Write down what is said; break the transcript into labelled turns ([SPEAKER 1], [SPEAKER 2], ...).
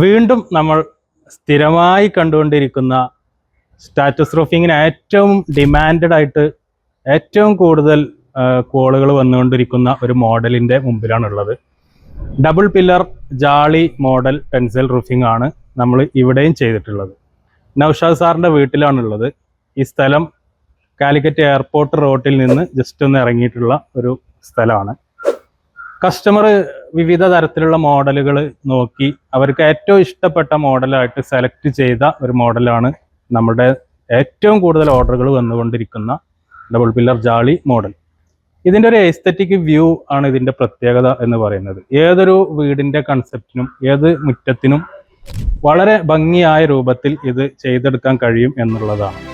[SPEAKER 1] വീണ്ടും നമ്മൾ സ്ഥിരമായി കണ്ടുകൊണ്ടിരിക്കുന്ന സ്റ്റാറ്റസ് റൂഫിങ്ങിന് ഏറ്റവും ഡിമാൻഡഡ് ആയിട്ട് ഏറ്റവും കൂടുതൽ കോളുകൾ വന്നുകൊണ്ടിരിക്കുന്ന ഒരു മോഡലിന്റെ മുമ്പിലാണുള്ളത്. Double pillar ജാളി model pencil roofing ആണ് നമ്മൾ ഇവിടെയും ചെയ്തിട്ടുള്ളത്. നൌഷാദ് സാറിന്റെ വീട്ടിലാണുള്ളത്. ഈ സ്ഥലം കാലിക്കറ്റ് എയർപോർട്ട് റോട്ടിൽ നിന്ന് ജസ്റ്റ് ഒന്ന് ഇറങ്ങിയിട്ടുള്ള ഒരു സ്ഥലമാണ്. കസ്റ്റമർ വിവിധ തരത്തിലുള്ള മോഡലുകൾ നോക്കി അവർക്ക് ഏറ്റവും ഇഷ്ടപ്പെട്ട മോഡലായിട്ട് സെലക്ട് ചെയ്ത ഒരു മോഡലാണ് നമ്മുടെ ഏറ്റവും കൂടുതൽ ഓർഡറുകൾ വന്നുകൊണ്ടിരിക്കുന്ന ഡബിൾ പില്ലർ ജാളി മോഡൽ ഇതിന്റെ ഒരു എസ്തറ്റിക് വ്യൂ ആണ് ഇതിന്റെ പ്രത്യേകത എന്ന് പറയുന്നത്. ഏതൊരു വീടിന്റെ കൺസെപ്റ്റിനും ഏത് മുറ്റത്തിനും വളരെ ഭംഗിയായ രൂപത്തിൽ ഇത് ചെയ്തെടുക്കാൻ കഴിയും എന്നുള്ളതാണ്.